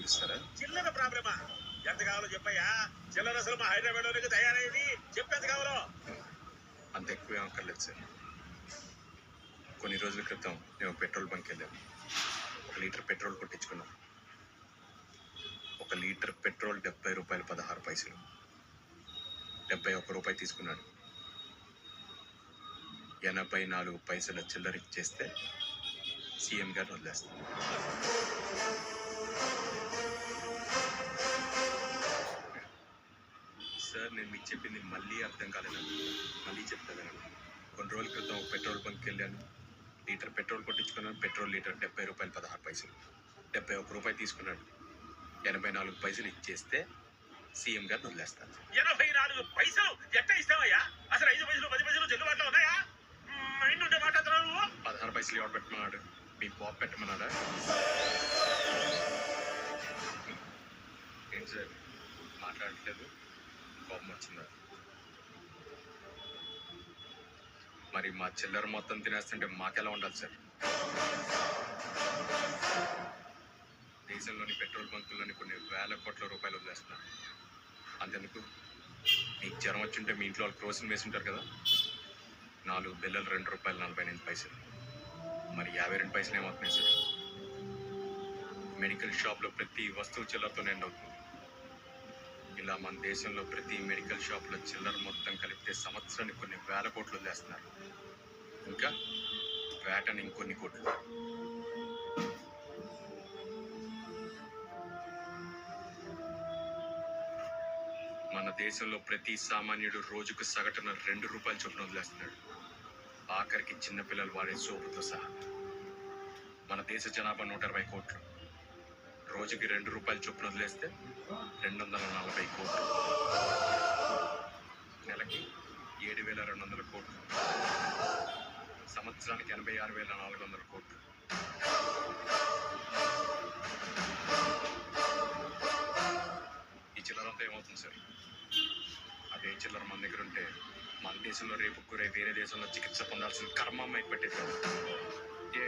తీరుస్తారా చిల్లర ప్రాబ్లమా? ఎంత కావాలో చెప్పయ్యా. చిల్లర అసలు మా హైదరాబాద్ లోనికి తయారైంది. చెప్పేంత కావాలో? అంత ఎక్కువ ఏం అక్కర్లేదు సార్. కొన్ని రోజుల క్రితం మేము పెట్రోల్ బంక్ వెళ్ళాం. ఒక లీటర్ పెట్రోల్ కొట్టించుకున్నాం. ఒక లీటర్ పెట్రోల్ డెబ్బై రూపాయలు పదహారు పైసలు. డెబ్బై ఒక్క రూపాయి తీసుకున్నాడు. ఎనభై నాలుగు పైసల చిల్లర ఇచ్చేస్తే సీఎం గారిని వదిలేస్తాం. సార్ నేను మీకు చెప్పింది మళ్ళీ అర్థం కాలేదండి మళ్ళీ చెప్తానండి కొన్ని రోజుల క్రితం పెట్రోల్ బంక్కి వెళ్ళాను. లీటర్ పెట్రోల్ కొట్టించుకున్నాను. పెట్రోల్ లీటర్ డెబ్బై రూపాయలు పదహారు పైసలు. డెబ్బై ఒక్క రూపాయి తీసుకున్నాడు ఎనభై నాలుగు పైసలు ఇచ్చేస్తే సీఎం గారిని వదిలేస్తాను ఎనభై నాలుగు పైసలు ఎట్ట ఇస్తావయ్యా? అసలు ఐదు పైసలు పది పైసలు చెల్లుబాటులో ఉన్నాయా? మైండ్ ఉంటే మాట్లాడుతున్నావు పదహారు పైసలు ఎవరు పెట్టమన్నాడు? మీ బాబు పెట్టమన్నాడా? ఏంటి సార్? మాట్లాడట్లేదు. కోపం వచ్చిందా మరి మా చిల్లర మొత్తం తినేస్తుంటే మాకెలా ఉండాలి సార్? దేశంలోని పెట్రోల్ బంకుల్లోని కొన్ని వేల కోట్ల రూపాయలు వదిలేస్తున్నారు అంతెందుకు? మీకు జ్వరం వచ్చింటే మీ ఇంట్లో వాళ్ళు క్రోసిన్ వేసి ఉంటారు కదా? నాలుగు బిల్లలు రెండు రూపాయలు నలభై ఎనిమిది పైసలు. మరి యాభై రెండు పైసలు ఏమవుతున్నాయి సార్? మెడికల్ షాప్లో ప్రతి వస్తువు చిల్లరతో ఎండ్ అవుతుంది ఇలా మన దేశంలో ప్రతి మెడికల్ షాప్లో చిల్లర మొత్తం కలిపితే సంవత్సరానికి కొన్ని వేల కోట్లు వదిలేస్తున్నారు. ఇంకా వేటని ఇంకొన్ని కోట్లు. మన దేశంలో ప్రతి సామాన్యుడు రోజుకు సగటున రెండు రూపాయల చొప్పున వదిలేస్తున్నాడు. ఆఖరికి చిన్నపిల్లలు వాడే సోపుతో సహా. మన దేశ జనాభా నూట ఇరవై కోట్లు. రోజుకి రెండు రూపాయలు చొప్పున వదిలేస్తే రెండు వందల నలభై కోట్లు. నెలకి ఏడు వేల రెండు వందల కోట్లు. సంవత్సరానికి ఎనభై ఆరు వేల నాలుగు వందల కోట్లు. ఈ చిల్లరంతా ఏమవుతుంది సార్? అదే చిల్లర మన దగ్గర ఉంటే మన దేశంలో రేపు గురై వేరే దేశంలో చికిత్స పొందాల్సిన కర్మమ్మ అమ్మాయి పెట్టేది ఏ?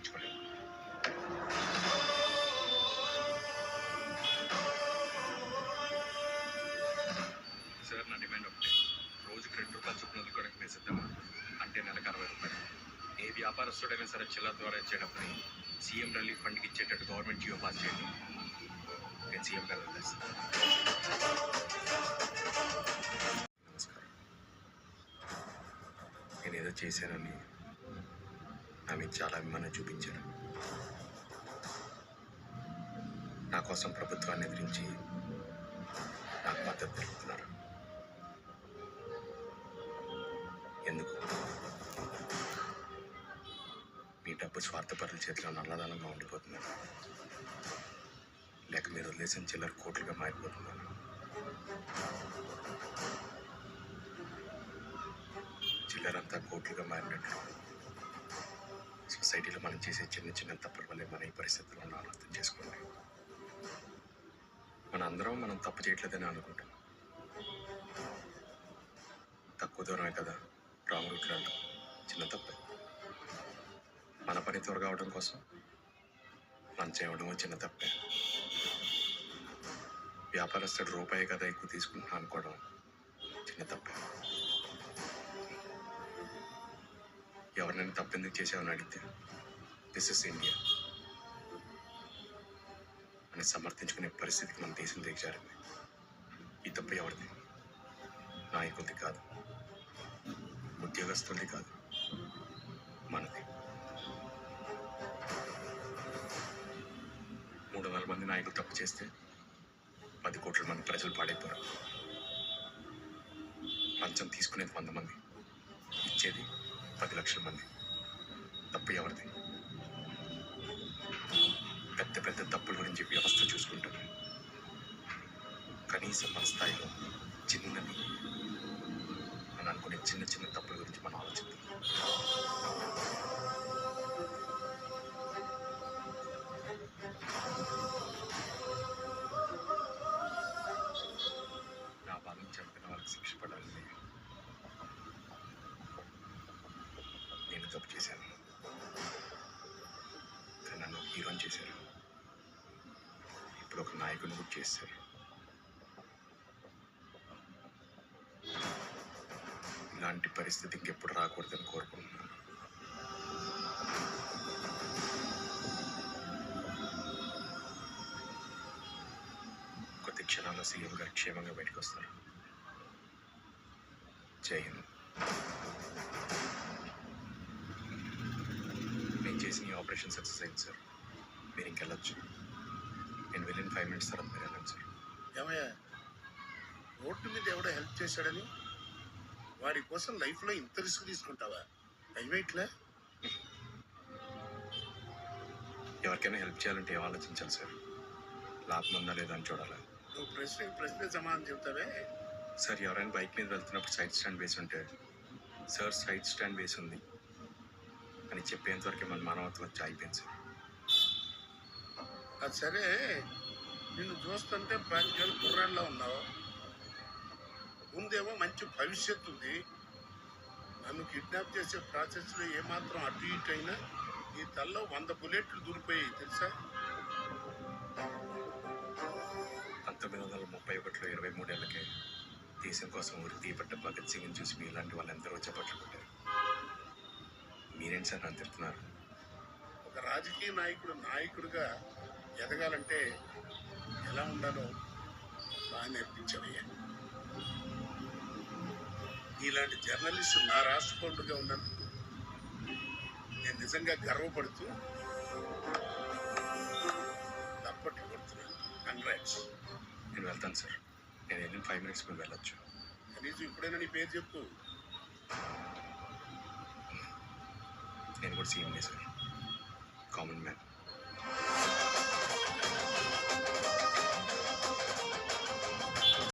పట్టించుకోలేదు సార్ నా డిమాండ్ ఒకటే. రోజుకి రెండు రూపాయలు చొప్పున వదులుకోవడానికి నేను సిద్ధమా అంటే నెలకు అరవై రూపాయలు. ఏ వ్యాపారస్తుడైనా సరే చిల్లర ద్వారా ఇచ్చేటప్పుడు సీఎం రిలీఫ్ ఫండ్కి ఇచ్చేటట్టు గవర్నమెంట్ జియో పాస్ చేయండి. నేను సీఎం గారు నమస్కారం. నేను ఏదో చేశానని ఆమె చాలా అభిమానం చూపించారు. నా కోసం ప్రభుత్వాన్ని ఎదిరించి నాకు మద్దతు తెలుపుతున్నారు. ఎందుకు? మీ డబ్బు స్వార్థపరుల చేతిలో నల్లదనంగా ఉండిపోతున్నాను లేక మీరు వదిలేసిన చిల్లర కోట్లుగా మారిపోతున్నాను చిల్లరంతా కోట్లుగా మారినట్లు సొసైటీలో మనం చేసే చిన్న చిన్న తప్పుల వల్లే మన ఈ పరిస్థితుల్లో ఉన్నాను అర్థం చేసుకోండి. మన అందరం మనం తప్పు చేయట్లేదని అనుకుంటాం. తక్కువ దూరమే కదా రాముడు రూట్లో చిన్న తప్పే. మన పని త్వరగా అవడం కోసం మనం చేయడము చిన్న తప్పే. వ్యాపారస్తుడు రూపాయి కదా ఎక్కువ తీసుకుంటున్నా అనుకోవడం చిన్న తప్పే. ఎవరినైనా తప్పెందుకు చేసావని అడిగితే దిస్ ఇస్ ఇండియా అని సమర్థించుకునే పరిస్థితికి మన దేశం దిగజారింది. ఈ తప్పు ఎవరిది? నాయకులది కాదు. ఉద్యోగస్తులది కాదు. మనది. మూడు వందల మంది నాయకులు తప్పు చేస్తే పది కోట్ల మంది ప్రజలు పాడైపోరు. లంచం తీసుకునేది కొంతమంది పది లక్షల మంది. తప్పు ఎవరిది? పెద్ద పెద్ద తప్పుల గురించి వ్యవస్థ చూసుకుంటుంది కనీసం మన స్థాయిలో చిన్నది అని అనుకునే చిన్న చిన్న తప్పుల గురించి మనం ఆలోచిద్దాం. తప్పు చేశాను హీరోని చేశారు ఇప్పుడు ఒక నాయకుని కూడా చేశారు ఇలాంటి పరిస్థితి ఇంకెప్పుడు రాకూడదని కోరుకుంటున్నాను. కొద్ది క్షణాల్లో సీఎం గారు క్షేమంగా బయటకు వస్తారు. జై హింద్ నేను చేసిన ఈ ఆపరేషన్ సక్సెస్ అయింది సార్ మీరు ఇంకెళ్ళొచ్చు నేను వెళ్ళిన ఫైవ్ మినిట్స్ తర్వాత మీరు వెళ్ళండి సార్ ఏమయ్యా? రోడ్డు మీద ఎవడో హెల్ప్ చేశాడని? వాడి కోసం లైఫ్లో ఇంత రిస్క్ తీసుకుంటావా? దయవేట్లే ఎవరికైనా హెల్ప్ చేయాలంటే ఏం ఆలోచించాలి సార్ లాభం ఉందా లేదా అని చూడాలి? నువ్వు ప్రశ్నకి ప్రశ్న సమాధానం చెప్తావే సార్ ఎవరైనా బైక్ మీద వెళ్తున్నప్పుడు సైడ్ స్టాండ్ వేసి ఉంటే సార్ సైడ్ స్టాండ్ వేసి ఉంది. అని చెప్పేంత వరకు మన మానవత్వం వచ్చి అయిపోయింది సార్. అది సరే. నిన్ను చూస్తుంటే పాతికేళ్ళు కుర్రాళ్ళలో ఉన్నావు. ముందేమో మంచి భవిష్యత్తు ఉంది. నన్ను కిడ్నాప్ చేసే ప్రాసెస్లో ఏమాత్రం అటు ఇటు అయినా నీ తల్లో వంద బుల్లెట్లు దూరిపోయాయి తెలుసా? పంతొమ్మిది వందల ముప్పై ఒకటిలో ఇరవై మూడేళ్ళకే దేశం కోసం ఊరి తీపట్ట భగత్ సింగ్ని చూసి మీ ఇలాంటి వాళ్ళు ఎందరో చప్పట్లు కొట్టారు. మీరేంటి సార్ నన్ను తిడుతున్నారు ఒక రాజకీయ నాయకుడు నాయకుడిగా ఎదగాలంటే ఎలా ఉండాలో బాగా నేర్పించవయ్యా ఇలాంటి జర్నలిస్ట్ నా రాష్ట్ర పౌరుడుగా ఉన్నందుకు నేను నిజంగా గర్వపడుతూ తప్పట్లు కొడుతున్నాను. కంగ్రాట్స్ నేను వెళ్తాను సార్. నేను వెళ్ళిన ఫైవ్ మినిట్స్ మీరు వెళ్ళొచ్చు. కనీసం ఇప్పుడైనా నీ పేరు చెప్పు. and we'll see you. Common man.